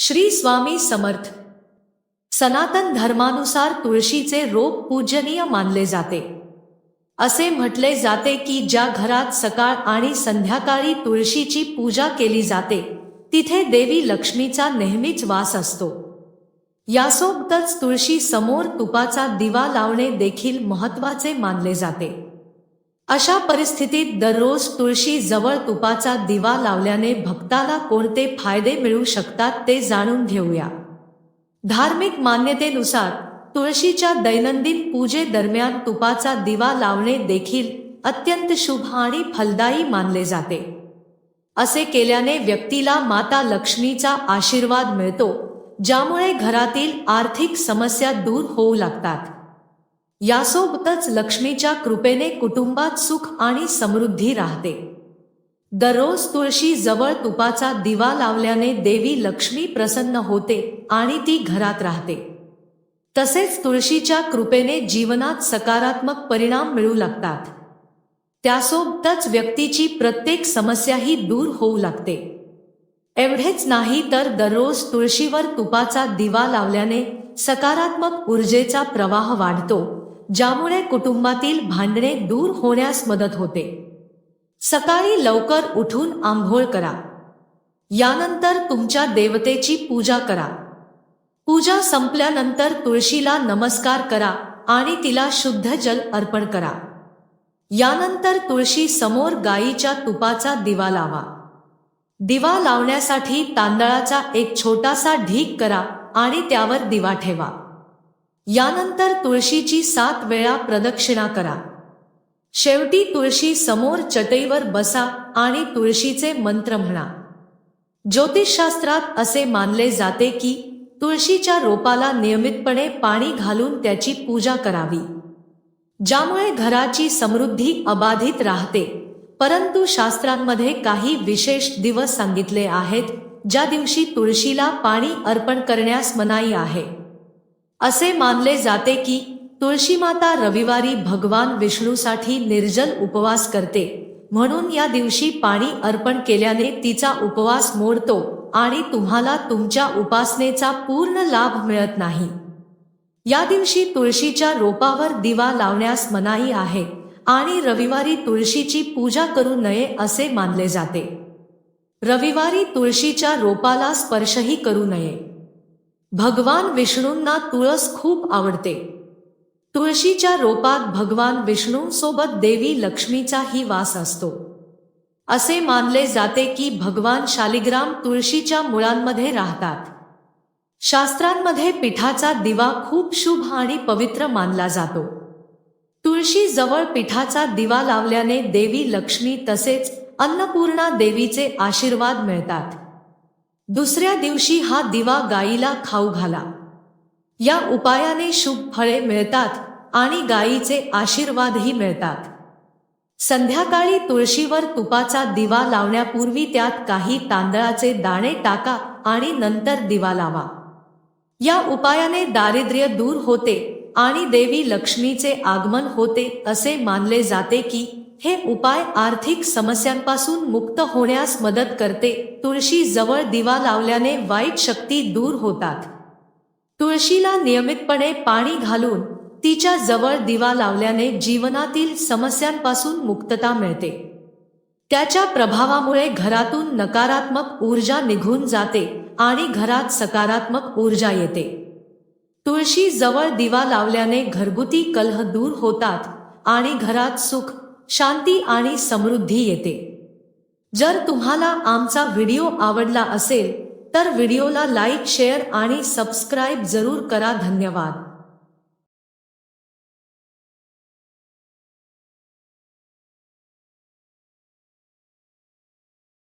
श्री स्वामी समर्थ. सनातन धर्मानुसार तुळशीचे रोप पूजनीय मानले जाते. असे म्हटले जाते की ज्या घरात सकाळ आणि संध्याकाळी तुळशीची पूजा केली जाते तिथे देवी लक्ष्मीचा नेहमीच वास असतो. यासोबतच तुळशी समोर तुपाचा दिवा लावणे देखील महत्त्वाचे मानले जाते. अशा परिस्थितीत दररोज तुळशी जवळ तुपाचा दिवा लावल्याने भक्ताला कोणते फायदे मिळू शकतात ते जाणून घेऊया. धार्मिक मान्यतेनुसार तुळशीच्या दैनंदिन पूजेदरम्यान तुपाचा दिवा लावणे देखील अत्यंत शुभ आणि फलदायी मानले जाते. असे केल्याने व्यक्तीला माता लक्ष्मीचा आशीर्वाद मिळतो ज्यामुळे घरातील आर्थिक समस्या दूर होऊ लागतात. यासोबतच लक्ष्मीच्या कृपेने कुटुंबात सुख आणि समृद्धी राहते. दररोज तुळशी जवळ तुपाचा दिवा लावल्याने देवी लक्ष्मी प्रसन्न होते आणि ती घरात राहते. तसेच तुळशीच्या कृपेने जीवनात सकारात्मक परिणाम मिळू लागतात. त्यासोबतच व्यक्तीची प्रत्येक समस्याही दूर होऊ लागते. एवढेच नाही तर दररोज तुळशीवर तुपाचा दिवा लावल्याने सकारात्मक ऊर्जेचा प्रवाह वाढतो ज्यामुळे कुटुंबातील भांडणे दूर होण्यास मदत होते. सकाळी लवकर उठून आंघोळ करा. यानंतर तुमच्या देवतेची पूजा करा. पूजा संपल्यानंतर तुळशीला नमस्कार करा आणि तिला शुद्ध जल अर्पण करा. यानंतर तुळशी समोर गायीच्या तुपाचा दिवा लावा. दिवा लावण्यासाठी तांदळाचा एक छोटासा ढीक करा आणि त्यावर दिवा ठेवा. यानंतर तुळशीची सात वेळा प्रदक्षिणा करा. शेवटी तुळशी समोर चटईवर बसा आणि तुळशीचे मंत्र म्हणा. ज्योतिषशास्त्रात असे मानले जाते की तुळशीच्या रोपाला नियमितपणे पाणी घालून त्याची पूजा करावी. ज्यामुळे घराची समृद्धी अबाधित राहते. परंतु शास्त्रांमध्ये काही विशेष दिवस सांगितले आहेत ज्या दिवशी तुळशीला पाणी अर्पण करण्यास मनाई आहे. असे मानले जाते की तुळशी माता रविवारी भगवान विष्णूसाठी निर्जल उपवास करते. म्हणून या दिवशी पाणी अर्पण केल्याने तिचा उपवास मोडतो आणि तुम्हाला तुमच्या उपासनेचा पूर्ण लाभ मिळत नाही. या दिवशी तुळशीच्या रोपावर दिवा लावण्यास मनाई आहे आणि रविवारी तुळशीची पूजा करू नये असे मानले जाते. रविवारी तुळशीच्या रोपाला स्पर्शही करू नये. भगवान विष्णूंना तुळस खूप आवडते. तुळशीच्या रोपात भगवान विष्णूंसोबत देवी लक्ष्मीचाही वास असतो. असे मानले जाते की भगवान शालिग्राम तुळशीच्या मुळांमध्ये राहतात. शास्त्रांमध्ये पिठाचा दिवा खूप शुभ आणि पवित्र मानला जातो. तुळशी जवळ पिठाचा दिवा लावल्याने देवी लक्ष्मी तसेच अन्नपूर्णा देवीचे आशीर्वाद मिळतात. दुसऱ्या दिवशी हा दिवा गायीला खाऊ घाला. या उपायाने शुभ फळे मिळतात आणि गायीचे आशीर्वादही मिळतात. संध्याकाळी तुळशीवर तुपाचा दिवा लावण्यापूर्वी त्यात काही तांदळाचे दाणे टाका आणि नंतर दिवा लावा. या उपायाने दारिद्र्य दूर होते आणि देवी लक्ष्मीचे आगमन होते असे मानले जाते की हे उपाय आर्थिक समस्यांपासून मुक्त होण्यास मदत करते. तुळशी जवळ दिवा लावल्याने वाईट शक्ती दूर होतात. तुळशीला नियमितपणे पाणी घालून तिच्या जवळ दिवा लावल्याने जीवनातील समस्यांपासून मुक्तता मिळते. त्याच्या प्रभावामुळे घरातून नकारात्मक ऊर्जा निघून जाते आणि घरात सकारात्मक ऊर्जा येते. तुळशी जवळ दिवा लावल्याने घरगुती कलह दूर होतात आणि घरात सुख शांती आणि समृद्धी येते. जर तुम्हाला आमचा व्हिडिओ आवडला असेल तर व्हिडिओला लाईक शेअर आणि सबस्क्राईब जरूर करा. धन्यवाद.